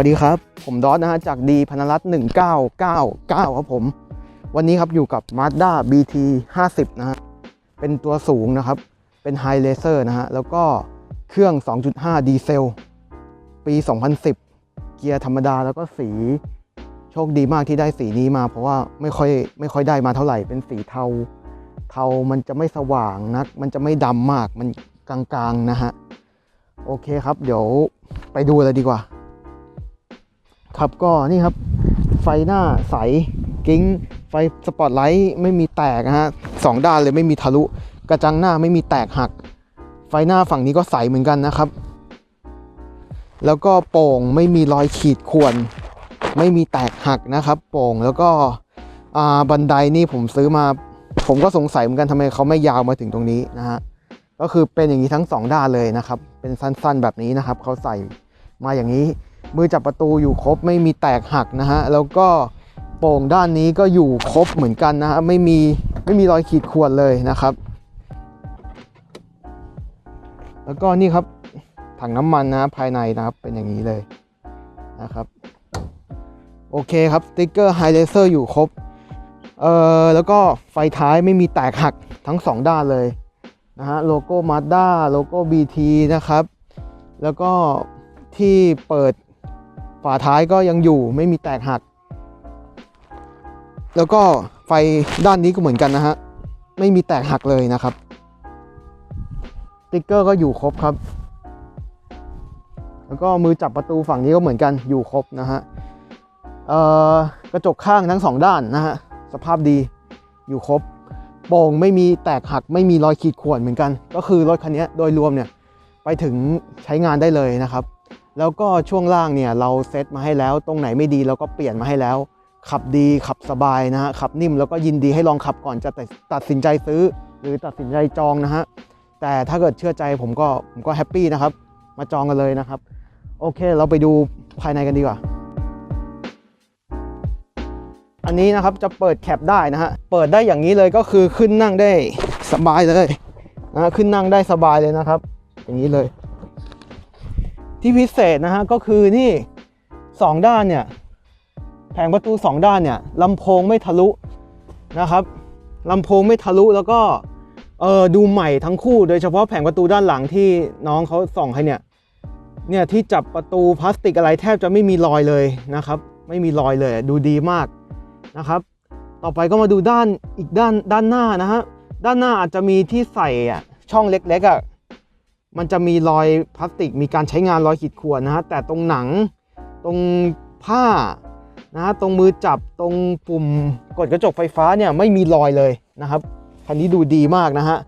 วัสดีครับ ผมดอสนะฮะจากดีพนรัตน์1999 ครับผม วันนี้ครับอยู่กับ Mazda BT 50 นะฮะ เป็นตัวสูงนะครับ เป็นไฮเลเซอร์นะฮะ แล้วก็เครื่อง 2.5 ดีเซล ปี 2010 เกียร์ธรรมดาแล้วก็สี โชคดีมากที่ได้สีนี้มา เพราะว่าไม่ค่อยไม่ค่อยได้มาเท่าไหร่ เป็นสีเทา เทามันจะไม่สว่างนัก มันจะไม่ดำมาก มันกลางๆนะฮะ โอเคครับ เดี๋ยวไปดูเลยดีกว่า ครับก็นี่ครับไฟหน้าใสกิ้งไฟสปอตไลท์ไม่มีแตกนะฮะสองด้านเลยไม่มีทะลุ กระจังหน้าไม่มีแตกหัก ไฟหน้าฝั่งนี้ก็ใสเหมือนกันนะครับ แล้วก็โป่งไม่มีรอยขีดข่วนไม่มีแตกหักนะครับ โป่งแล้วก็บันไดนี่ผมซื้อมา ผมก็สงสัยเหมือนกันทำไมเขาไม่ยาวมาถึงตรงนี้นะฮะก็คือเป็นอย่างนี้ทั้งสองด้านเลยนะครับ เป็นสั้นๆแบบนี้นะครับเขาใส่มาอย่างนี้ มือจับประตูอยู่ครบไม่มีแตกหักนะฮะ แล้วก็โป่งด้านนี้ก็อยู่ครบเหมือนกันนะฮะ ไม่มีไม่มีรอยขีดข่วนเลยนะครับ แล้วก็นี่ครับถังน้ำมันนะภายในนะครับเป็นอย่างนี้เลยนะครับ โอเคครับสติ๊กเกอร์ไฮเลเซอร์อยู่ครบเอ่อแล้วก็ไฟท้ายไม่มีแตกหักทั้งสองด้านเลยนะฮะโลโก้ Mazda โลโก้ BT นะครับ แล้วก็ที่เปิดาท้ายก็ยังอยู่ไม่มีแตกหัก แล้วก็ไฟด้านนี้ก็เหมือนกันนะฮะ ไม่มีแตกหักเลยนะครับติ๊กเกอร์ก็อยู่ครบครับ แล้วก็มือจับประตูฝั่งนี้ก็เหมือนกันอยู่ครบนะฮะกระจกข้างทั้งสองด้านนะฮะ สภาพดีอยู่ครบโป่งไม่มีแตกหักไม่มีรอยขีดข่วนเหมือนกัน ก็คือรถคันนี้โดยรวมเนี่ยไปถึงใช้งานได้เลยนะครับ แล้วก็ช่วงล่างเนี่ยเราเซตมาให้แล้ว ตรงไหนไม่ดีเราก็เปลี่ยนมาให้แล้ว ขับดีขับสบายนะฮะขับนิ่มแล้วก็ยินดีให้ลองขับก่อนจะตัดตัดสินใจซื้อ หรือตัดสินใจจองนะฮะแต่ถ้าเกิดเชื่อใจผมก็ผมก็แฮปปี้นะครับ มาจองกันเลยนะครับ โอเคเราไปดูภายในกันดีกว่า อันนี้นะครับจะเปิดแคปได้นะฮะเปิดได้อย่างนี้เลยก็คือขึ้นนั่งได้สบายเลยนะขึ้นนั่งได้สบายเลยนะครับ อย่างนี้เลย ที่พิเศษนะฮะก็คือนี่สองด้านเนี่ยแผงประตูสองด้านเนี่ยลำโพงไม่ทะลุนะครับลำโพงไม่ทะลุแล้วก็เออดูใหม่ทั้งคู่โดยเฉพาะแผงประตูด้านหลังที่น้องเขาส่องให้เนี่ยเนี่ยที่จับประตูพลาสติกอะไรแทบจะไม่มีรอยเลยนะครับไม่มีรอยเลยดูดีมากนะครับ ต่อไปก็มาดูด้านอีกด้านด้านหน้านะฮะด้านหน้าอาจจะมีที่ใส่อะช่องเล็กๆอะ มันจะมีรอยพลาสติก มีการใช้งานรอยขีดข่วนนะฮะแต่ตรงหนังตรงผ้านะฮะตรงมือจับตรงปุ่มกดกระจกไฟฟ้าเนี่ยไม่มีรอยเลยนะครับคันนี้ดูดีมากนะฮะ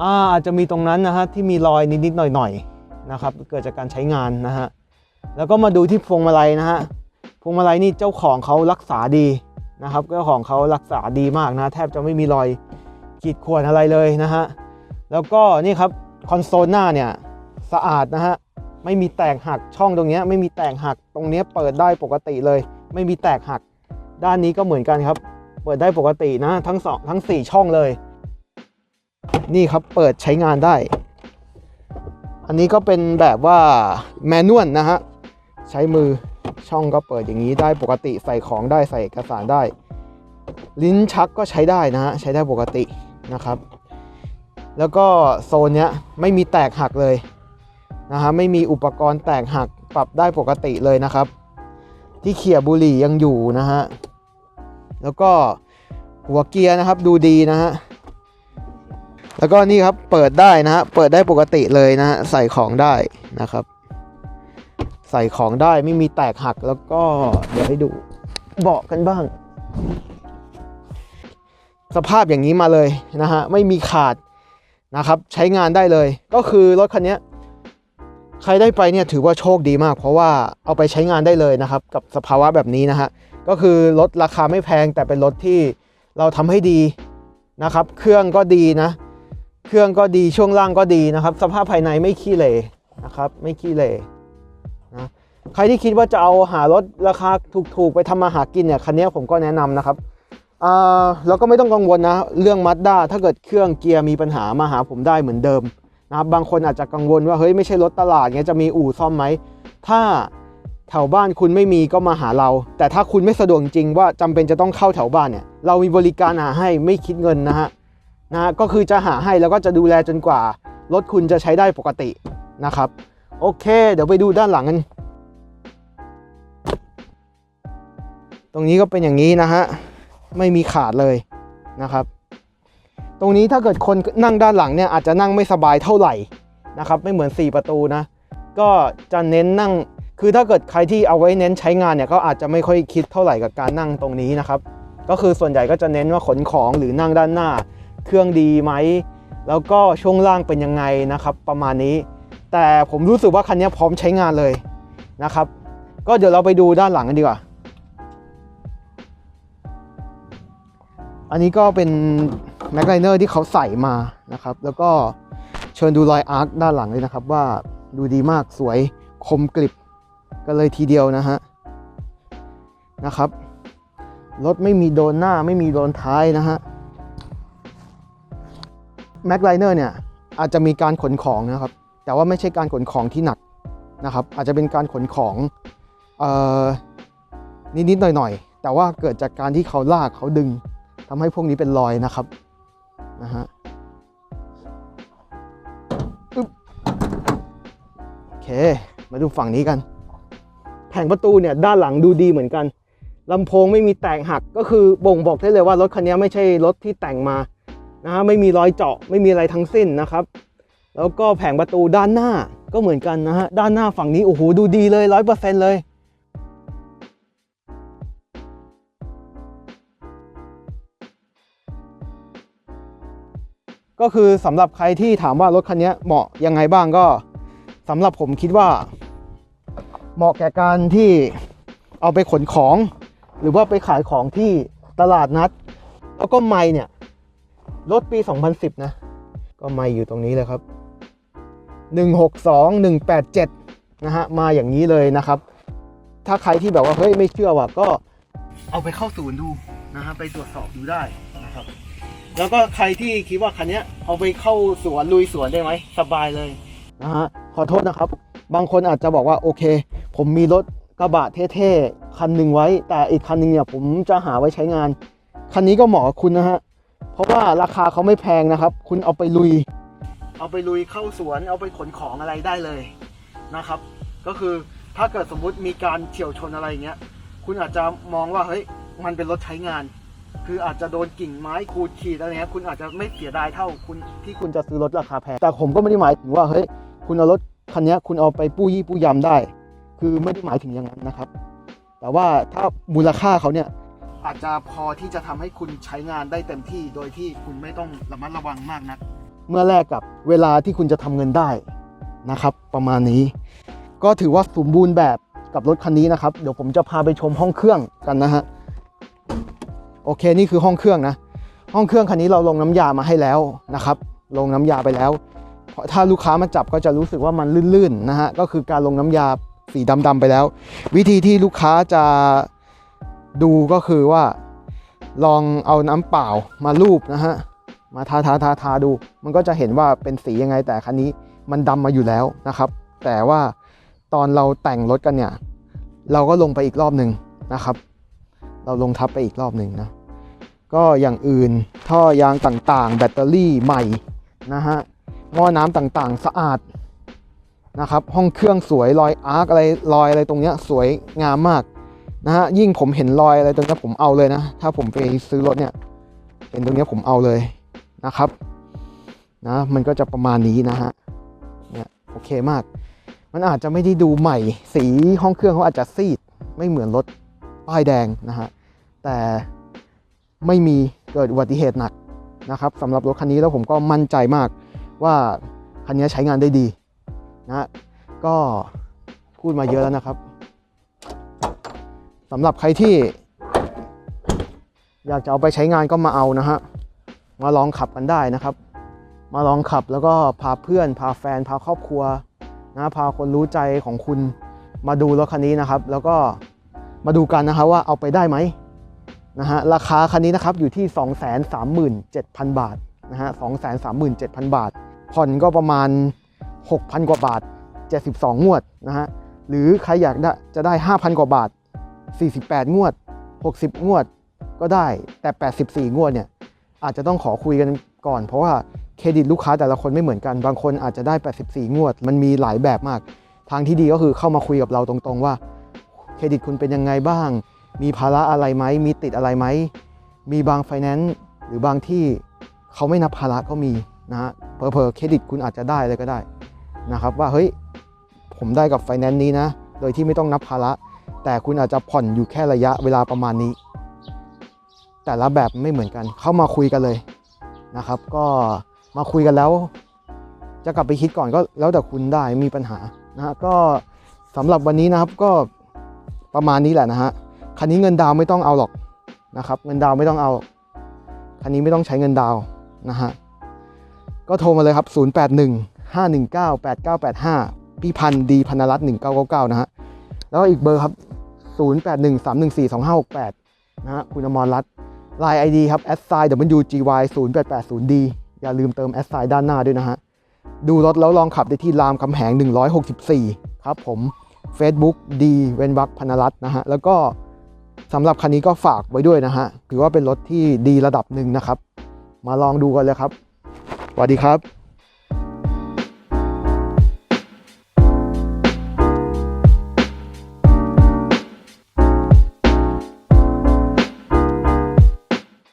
อาอาจจะมีตรงนั้นนะฮะที่มีรอยนิดๆหน่อยๆนะครับเกิดจากการใช้งานนะฮะแล้วก็มาดูที่พวงมาลัยนะฮะพวงมาลัยนี่เจ้าของเขารักษาดีนะครับเจ้าของเขารักษาดีมากนะแทบจะไม่มีรอยขีดข่วนอะไรเลยนะฮะแล้วก็นี่ครับ คอนโซลหน้าเนี่ยสะอาดนะฮะไม่มีแตกหักช่องตรงนี้ไม่มีแตกหักตรงนี้เปิดได้ปกติเลย ไม่มีแตกหัก ด้านนี้ก็เหมือนกันครับ เปิดได้ปกตินะทั้งสองทั้ง 4 ช่องเลย นี่ครับเปิดใช้งานได้ อันนี้ก็เป็นแบบว่าแมนนวลนะฮะใช้มือช่องก็เปิดอย่างนี้ได้ปกติใส่ของได้ใส่เอกสารได้ ลิ้นชักก็ใช้ได้นะฮะใช้ได้ปกตินะครับ แล้วก็โซนเนี้ยไม่มีแตกหักเลยนะฮะไม่มีอุปกรณ์แตกหักปรับได้ปกติเลยนะครับ ที่เขี่ยบุหรี่ยังอยู่นะฮะแล้วก็หัวเกียร์นะครับดูดีนะฮะแล้วก็นี่ครับเปิดได้นะฮะเปิดได้ปกติเลยนะฮะใส่ของได้นะครับ ใส่ของได้ไม่มีแตกหักแล้วก็เดี๋ยวให้ดูเบาะกันบ้าง สภาพอย่างนี้มาเลยนะฮะไม่มีขาด นะครับใช้งานได้เลยก็คือรถคันนี้ใครได้ไปเนี่ยถือว่าโชคดีมาก เพราะว่าเอาไปใช้งานได้เลยนะครับ กับสภาวะแบบนี้นะฮะก็คือรถราคาไม่แพงแต่เป็นรถที่เราทำให้ดีนะครับ เครื่องก็ดีนะ เครื่องก็ดีช่วงล่างก็ดีนะครับ สภาพภายในไม่ขี้เหร่นะครับ ไม่ขี้เหร่นะใครที่คิดว่าจะเอาหารถราคาถูกๆ ไปทำมาหากินเนี่ยคันนี้ผมก็แนะนำนะครับ อ่าแล้วก็ไม่ต้องกังวลนะเรื่องมัดด้าถ้าเกิดเครื่องเกียร์มีปัญหามาหาผมได้เหมือนเดิมนะครับบางคนอาจจะกังวลว่าเฮ้ยไม่ใช่รถตลาดเงี้ยจะมีอู่ซ่อมไหมถ้าแถวบ้านคุณไม่มีก็มาหาเรา แต่ถ้าคุณไม่สะดวกจริงว่าจำเป็นจะต้องเข้าแถวบ้านเนี่ยเรามีบริการหาให้ไม่คิดเงินนะฮะนะก็คือจะหาให้แล้วก็จะดูแลจนกว่ารถคุณจะใช้ได้ปกตินะครับโอเค เดี๋ยวไปดูด้านหลังกันตรงนี้ก็เป็นอย่างนี้นะฮะ ไม่มีขาดเลยนะครับ ตรงนี้ถ้าเกิดคนนั่งด้านหลังเนี่ยอาจจะนั่งไม่สบายเท่าไหร่นะครับ ไม่เหมือน 4 ประตูนะ ก็จะเน้นนั่งคือถ้าเกิดใครที่เอาไว้เน้นใช้งานเนี่ยก็อาจจะไม่ค่อยคิดเท่าไหร่กับการนั่งตรงนี้นะครับ ก็คือส่วนใหญ่ก็จะเน้นว่าขนของหรือนั่งด้านหน้า เครื่องดีไหมแล้วก็ช่วงล่างเป็นยังไงนะครับ ประมาณนี้ แต่ผมรู้สึกว่าคันนี้พร้อมใช้งานเลยนะครับ ก็เดี๋ยวเราไปดูด้านหลังกันดีกว่า อันนี้ก็เป็นแม็กไลเนอร์ที่เขาใส่มานะครับ แล้วก็เชิญดูรอยอาร์คด้านหลังเลยนะครับ ว่าดูดีมากสวยคมกริบกันเลยทีเดียวนะฮะนะครับรถไม่มีโดนหน้าไม่มีโดนท้ายนะฮะแม็กไลเนอร์เนี่ยอาจจะมีการขนของนะครับ แต่ว่าไม่ใช่การขนของที่หนักนะครับ อาจจะเป็นการขนของออนิดๆหน่อยๆ แต่ว่าเกิดจากการที่เขาลากเขาดึง ทำให้พวกนี้เป็นรอยนะครับนะฮะโอเค มาดูฝั่งนี้กันแผงประตูเนี่ยด้านหลังดูดีเหมือนกันลำโพงไม่มีแตกหักก็คือบ่งบอกได้เลยว่ารถคันนี้ไม่ใช่รถที่แต่งมานะฮะไม่มีรอยเจาะไม่มีอะไรทั้งสิ้นนะครับ แล้วก็แผงประตูด้านหน้าก็เหมือนกันนะฮะด้านหน้าฝั่งนี้โอ้โหดูดีเลยร้อยเปอร์เซ็นต์เลย ก็คือสำหรับใครที่ถามว่ารถคันนี้เหมาะยังไงบ้างก็สำหรับผมคิดว่า เหมาะแก่การที่เอาไปขนของ หรือว่าไปขายของที่ตลาดนัด แล้วก็ไม่เนี่ยรถปี 2010 นะ ก็ไม่อยู่ตรงนี้เลยครับ 162 187 นะฮะ มาอย่างนี้เลยนะครับ ถ้าใครที่แบบว่า เฮ้ย ไม่เชื่อว่ะก็เอาไปเข้าศูนย์ดูนะฮะ ไปตรวจสอบดูได้นะครับ แล้วก็ใครที่คิดว่าคันเนี้ยเอาไปเข้าสวนลุยสวนได้ไหมสบายเลยนะฮะขอโทษนะครับ บางคนอาจจะบอกว่าโอเค ผมมีรถกระบะเท่ๆคันหนึ่งไว้ แต่อีกคันหนึ่งเนี่ยผมจะหาไว้ใช้งาน คันนี้ก็เหมาะกับคุณนะฮะเพราะว่าราคาเขาไม่แพงนะครับ คุณเอาไปลุย เอาไปลุยเข้าสวน เอาไปขนของอะไรได้เลยนะครับ ก็คือถ้าเกิดสมมุติมีการเฉียวชนอะไรอย่างเงี้ยคุณอาจจะมองว่าเฮ้ยมันเป็นรถใช้งาน คืออาจจะโดนกิ่งไม้ขูดขีดอะไรเงี้ยคุณอาจจะไม่เสียดายเท่าคุณที่คุณจะซื้อรถราคาแพงแต่ผมก็ไม่ได้หมายถึงว่าเฮ้ยคุณเอารถคันนี้คุณเอาไปปู้ยี่ปู้ยำได้ คือไม่ได้หมายถึงอย่างนั้นนะครับ แต่ว่าถ้ามูลค่าเขาเนี่ยอาจจะพอที่จะทำให้คุณใช้งานได้เต็มที่โดยที่คุณไม่ต้องระมัดระวังมากนัก เมื่อแลกกับเวลาที่คุณจะทำเงินได้นะครับ ประมาณนี้ ก็ถือว่าสมบูรณ์แบบกับรถคันนี้นะครับ เดี๋ยวผมจะพาไปชมห้องเครื่องกันนะฮะ โอเคนี่คือห้องเครื่องนะ ห้องเครื่องคันนี้เราลงน้ำยามาให้แล้วนะครับ ลงน้ำยาไปแล้วเพราะถ้าลูกค้ามาจับก็จะรู้สึกว่ามันลื่นๆนะฮะก็คือการลงน้ำยาสีดำๆไปแล้ว วิธีที่ลูกค้าจะดูก็คือว่า ลองเอาน้ำเปล่ามาลูบนะฮะมาทาทาทาทาดู มันก็จะเห็นว่าเป็นสียังไงแต่คันนี้มันดำมาอยู่แล้วนะครับ แต่ว่าตอนเราแต่งรถกันเนี่ย เราก็ลงไปอีกรอบหนึ่งนะครับ เราลงทับไปอีกรอบหนึ่งนะ ก็อย่างอื่นท่อยางต่างๆ แบตเตอรี่ใหม่นะฮะหม้อน้ำต่างๆ สะอาดนะครับ ห้องเครื่องสวยรอยอาร์คอะไรรอยอะไรตรงเนี้ยสวยงามมากนะฮะยิ่งผมเห็นรอยอะไรตรงเนี้ยผมเอาเลยนะ ถ้าผมไปซื้อรถเนี่ยเห็นตรงเนี้ยผมเอาเลยนะครับนะมันก็จะประมาณนี้นะฮะเนี่ยโอเคมาก มันอาจจะไม่ได้ดูใหม่ สีห้องเครื่องเขาอาจจะซีด ไม่เหมือนรถป้ายแดงนะฮะ แต่ไม่มีเกิดอุบัติเหตุหนักนะครับสำหรับรถคันนี้แล้วผมก็มั่นใจมากว่าคันนี้ใช้งานได้ดีนะก็พูดมาเยอะแล้วนะครับสำหรับใครที่ อยากจะเอาไปใช้งานก็มาเอานะฮะมาลองขับกันได้นะครับ มาลองขับแล้วก็พาเพื่อน พาแฟน พาครอบครัวนะพาคนรู้ใจของคุณมาดูรถคันนี้นะครับ แล้วก็มาดูกันนะครับว่าเอาไปได้ไหม นะฮะราคาคันนี้นะครับอยู่ที่ 237,000 บาทนะฮะ237,000 บาท ผ่อนก็ประมาณ 6,000 กว่าบาท 72 งวดนะฮะหรือใครอยากได้จะได้ 5,000 กว่าบาท 48 งวด 60 งวดก็ได้แต่ 84 งวดเนี่ยอาจจะต้องขอคุยกันก่อน เพราะว่าเครดิตลูกค้าแต่ละคนไม่เหมือนกัน บางคนอาจจะได้ 84 งวด มันมีหลายแบบมาก ทางที่ดีก็คือเข้ามาคุยกับเราตรงๆว่า เครดิตคุณเป็นยังไงบ้าง มีภาระอะไรไหมมีติดอะไรไหมมีบางไฟแนนซ์หรือบางที่เขาไม่นับภาระก็มีนะฮะเพอเพอๆเครดิตคุณอาจจะได้เลยก็ได้นะครับ ว่าเฮ้ยผมได้กับไฟแนนซ์นี้นะ โดยที่ไม่ต้องนับภาระ แต่คุณอาจจะผ่อนอยู่แค่ระยะเวลาประมาณนี้ แต่ละแบบไม่เหมือนกัน เข้ามาคุยกันเลยนะครับ ก็มาคุยกันแล้ว จะกลับไปคิดก่อนก็แล้วแต่คุณได้มีปัญหานะฮะก็สำหรับวันนี้นะครับก็ประมาณนี้แหละนะฮะ คันนี้เงินดาวไม่ต้องเอาหรอกนะครับเงินดาวไม่ต้องเอาคันนี้ไม่ต้องใช้เงินดาวนะฮะก็โทรมาเลยครับ 081 519 8985 พี่พันดีพันรัตน์1999 นะฮะแล้วอีกเบอร์ครับ 081 314 2568 นะฮะคุณอมรรัตน์ไลน์ ID ครับ s i WGY 0880D อย่าลืมเติม s i ด้านหน้าด้วยนะฮะ ดูรถแล้วลองขับได้ที่รามคำแหง 164 ครับผม Facebook ดีเวนวักพนรัตน์นะฮะ แล้วก็ สำหรับคันนี้ก็ฝากไว้ด้วยนะฮะถือว่าเป็นรถที่ดีระดับหนึ่งนะครับ มาลองดูกันเลยครับสวัสดีครับ